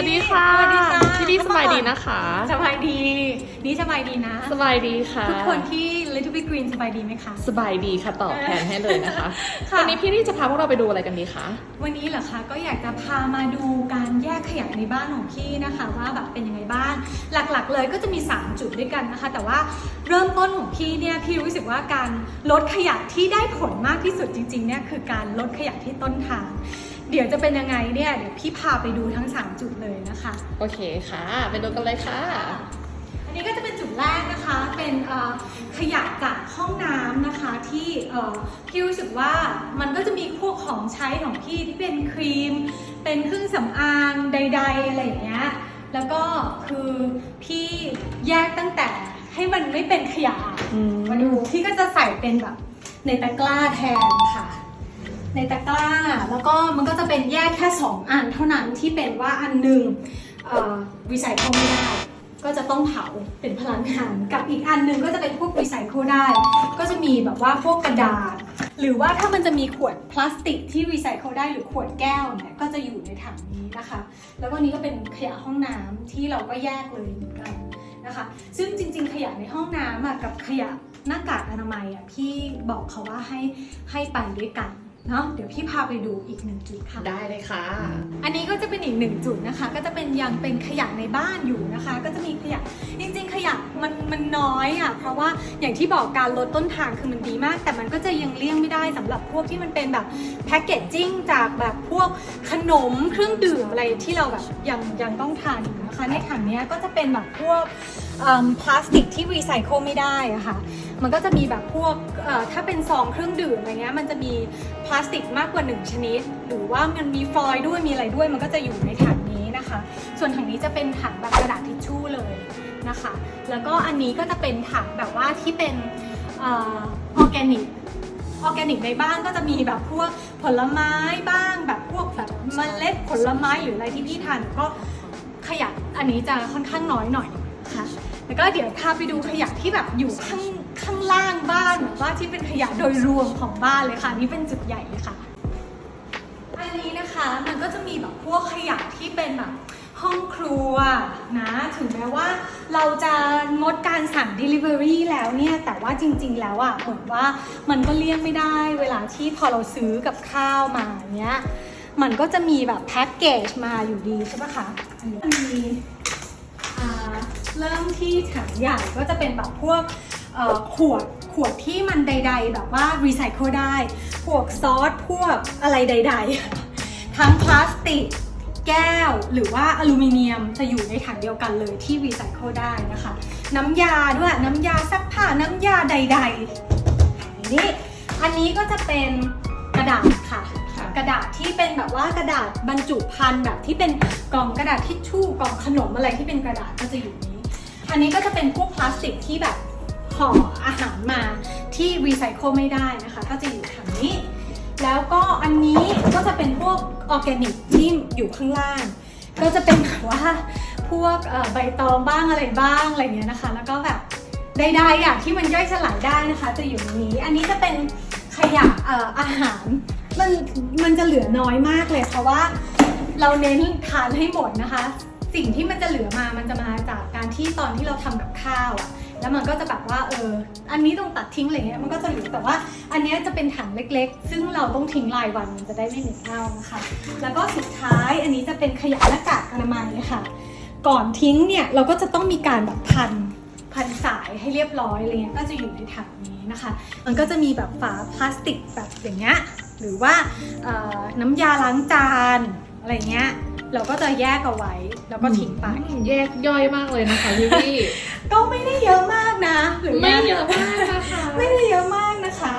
วัสดีค่ะสวัสดีจ้าพี่ดีสบายดีนะคะ สบายดี นี่สบายดีนะ สบายดีค่ะ ทุกคนที่ Little Big Green สบายดีไหมคะ สบายดีค่ะตอบแทนให้เลยนะคะค่ะวันนี้พี่นี่จะพาพวกเราไปดูอะไรกันดีคะ วันนี้เหรอคะ ก็อยากจะพามาดูการแยกขยะในบ้านของพี่นะคะว่าแบบเป็นยังไงบ้าง หลักๆเลยก็จะมี 3 จุดด้วยกันนะคะ แต่ว่าเริ่มต้นของพี่เนี่ยพี่รู้สึกว่าการลดขยะที่ได้ผลมากที่สุดจริงๆเนี่ยคือการลดขยะที่ต้นทาง เดี๋ยวจะเป็นยังไงเนี่ยเดี๋ยวพี่พาไปดูทั้ง 3 จุดเลยนะคะ โอเคค่ะ ไปดูกันเลยค่ะ อันนี้ก็จะเป็นจุดแรกนะคะ เป็นเอ่อขยะจากห้องน้ำนะคะที่เอ่อพี่รู้สึกว่ามันก็จะมีพวกของใช้ของพี่ที่เป็นครีม เป็นเครื่องสำอางใด ๆ อะไรอย่างเงี้ย แล้วก็คือพี่แยกตั้งแต่ให้มันไม่เป็นขยะอืมมาดูพี่ก็จะใส่เป็นแบบในตะกร้าแทนค่ะ ในตะกร้า แล้วก็มันก็จะเป็นแยกแค่ 2 อันเท่านั้นที่เป็นว่าอันหนึ่งรีไซเคิลไม่ได้ก็จะต้องเผาเป็นพลังงานกับอีกอันหนึ่งก็จะเป็นพวกรีไซเคิลได้ ก็จะมีแบบว่าพวกกระดาษ หรือว่าถ้ามันจะมีขวดพลาสติกที่รีไซเคิลได้หรือขวดแก้วเนี่ยก็จะอยู่ในถังนี้นะคะ แล้วก็นี้ก็เป็นขยะห้องน้ำที่เราก็แยกเลยเหมือนกันนะคะ ซึ่งจริง ๆ ขยะในห้องน้ำกับขยะหน้ากากอนามัยอะพี่บอกเขาว่าให้ให้ไปด้วยกัน เนาะเดี๋ยวพี่พาไปดูอีกหนึ่งจุดค่ะ ได้เลยค่ะ อันนี้ก็จะเป็นอีกหนึ่งจุดนะคะ ก็จะเป็นยังเป็นขยะในบ้านอยู่นะคะ ก็จะมีขยะจริงๆ ขยะมันมันน้อยอะเพราะว่าอย่างที่บอกการลดต้นทางคือมันดีมาก แต่มันก็จะยังเลี่ยงไม่ได้สำหรับพวกที่มันเป็นแบบแพคเกจจิ้งจากแบบพวกขนมเครื่องดื่มอะไรที่เราแบบยังยังต้องทานอยู่นะคะในถังเนี้ยก็จะเป็นแบบพวกเอิ่มพลาสติกที่รีไซเคิลไม่ได้อะค่ะ มันก็จะมีแบบพวกถ้าเป็นซองเครื่องดื่มอะไรเงี้ยมันจะมีพลาสติกมากกว่า 1 ชนิด หรือว่ามันมีฟอยล์ด้วยมีอะไรด้วย มันก็จะอยู่ในถังนี้นะคะ ส่วนถังนี้จะเป็นถังแบบกระดาษทิชชู่เลยนะคะ แล้วก็อันนี้ก็จะเป็นถังแบบว่าที่เป็นออร์แกนิกออร์แกนิกในบ้านก็จะมีแบบพวกผลไม้บ้างแบบพวกแบบเมล็ดผลไม้หรืออะไรที่พี่ทานก็ขยะอันนี้จะค่อนข้างน้อยหน่อยนะคะ แล้วก็เดี๋ยวพาไปดูขยะที่แบบอยู่ข้างข้างล่างบ้านแบบว่าที่เป็นขยะโดยรวมของบ้านเลยค่ะนี่เป็นจุดใหญ่เลยค่ะ อันนี้นะคะมันก็จะมีแบบพวกขยะที่เป็นแบบห้องครัวนะถึงแม้ว่าเราจะงดการสั่ง Delivery แล้วเนี่ย แต่ว่าจริง ๆ แล้วอะ่ะเหมือนว่ามันก็เลี่ยงไม่ได้เวลาที่พอเราซื้อกับข้าวมาเนี้ย มันก็จะมีแบบแพ็กเกจมาอยู่ดีใช่ปะคะมี เริ่มที่ถังใหญ่ก็จะเป็นแบบพวกเอ่อขวดขวดที่มันใด ๆ แบบว่ารีไซเคิลได้ พวกซอสพวกอะไรใด ๆ ทั้งพลาสติก แก้วหรือว่าอลูมิเนียมจะอยู่ในถังเดียวกันเลยที่รีไซเคิลได้นะคะ น้ำยาด้วยน้ำยาซักผ้าน้ำยาใดๆอันนี้อันนี้ก็จะเป็นกระดาษค่ะค่ะ กระดาษที่เป็นแบบว่ากระดาษบรรจุภัณฑ์แบบที่เป็นกล่องกระดาษทิชชู่กล่องขนมอะไรที่เป็นกระดาษก็จะอยู่นี้ อันนี้ก็จะเป็นพวกพลาสติกที่แบบห่ออาหารมาที่รีไซเคิลไม่ได้นะคะ ก็จะอยู่ถังนี้ แล้วก็อันนี้ก็จะเป็นพวกออร์แกนิกที่อยู่ข้างล่าง ก็จะเป็นแบบว่าพวกใบตองบ้างอะไรบ้างอะไรเงี้ยนะคะ แล้วก็แบบใดๆอะที่มันย่อยสลายได้นะคะ จะอยู่ในนี้ อันนี้จะเป็นขยะออาหารมันมันจะเหลือน้อยมากเลย เพราะว่าเราเน้นทานให้หมดนะคะ สิ่งที่มันจะเหลือมา มันจะมาจากการที่ตอนที่เราทำกับข้าวอะแล้วมันก็จะแบบว่าเออ อันนี้ต้องตัดทิ้งอะไรเงี้ย มันก็จะเหลือแต่ว่า อันนี้จะเป็นถังเล็กๆ ซึ่งเราต้องทิ้งรายวันมันจะได้ไม่เหม็นเน่านะคะ แล้วก็สุดท้ายอันนี้จะเป็นขยะหน้ากากอนามัยค่ะ ก่อนทิ้งเนี่ยเราก็จะต้องมีการแบบพันพันสายให้เรียบร้อยอะไรเงี้ย ก็จะอยู่ในถังนี้นะคะ มันก็จะมีแบบฝาพลาสติกแบบอย่างเงี้ย หรือว่าน้ำยาล้างจาน อะไรเงี้ย เราก็จะแยกเอาไว้แล้วก็ทิ้งไป แยกย่อยมากเลยนะคะพี่พี่ก็ไม่ได้เยอะมากนะหรือไม่เยอะมากนะคะไม่ได้เยอะมากนะคะ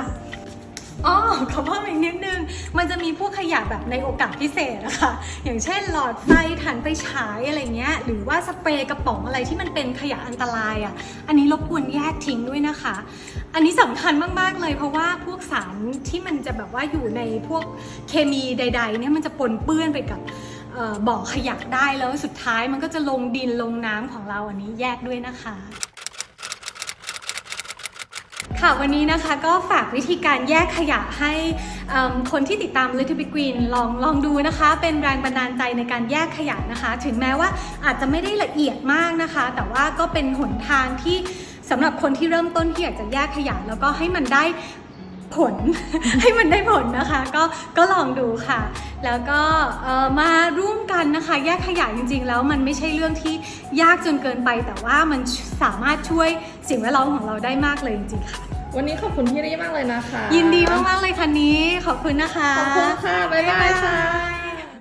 อ๋อขอเพิ่มอีกนิดนึง มันจะมีพวก ขยะแบบในโอกาสพิเศษนะคะ อย่างเช่นหลอดไฟถันไปฉายอะไรเงี้ย หรือว่าสเปรย์กระป๋องอะไรที่มันเป็นขยะอันตรายอะ อันนี้รบกวนแยกทิ้งด้วยนะคะ อันนี้สำคัญมากๆเลยเพราะว่าพวกสารที่มันจะแบบว่าอยู่ในพวกเคมีใด ๆ เนี่ยมันจะปนเปื้อนไปกับบ่อขยะได้แล้วสุดท้ายมันก็จะลงดินลงน้ำของเราอันนี้แยกด้วยนะคะ ค่ะวันนี้นะคะก็ฝากวิธีการแยกขยะให้คนที่ติดตาม Little Big Green ลองลองดูนะคะ เป็นแรงบันดาลใจในการแยกขยะนะคะ ถึงแม้ว่าอาจจะไม่ได้ละเอียดมากนะคะ แต่ว่าก็เป็นหนทางที่สำหรับคนที่เริ่มต้นที่อยากจะแยกขยะ แล้วก็ให้มันได้ ผล ให้มันได้ผลนะคะ ก็ก็ลองดูค่ะ แล้วก็เอ่อมาร่วมกันนะคะ แยกขยะจริง ๆ แล้วมันไม่ใช่เรื่องที่ยากจนเกินไป แต่ว่ามันสามารถช่วยสิ่งแวดล้อมของเราได้มากเลยจริงๆค่ะวันนี้ขอบคุณพี่รี่มากเลยนะคะ ยินดีมากๆเลยค่ะนี้ ขอบคุณนะคะ ขอบคุณค่ะ บ๊ายบายค่ะบ๊ายบาย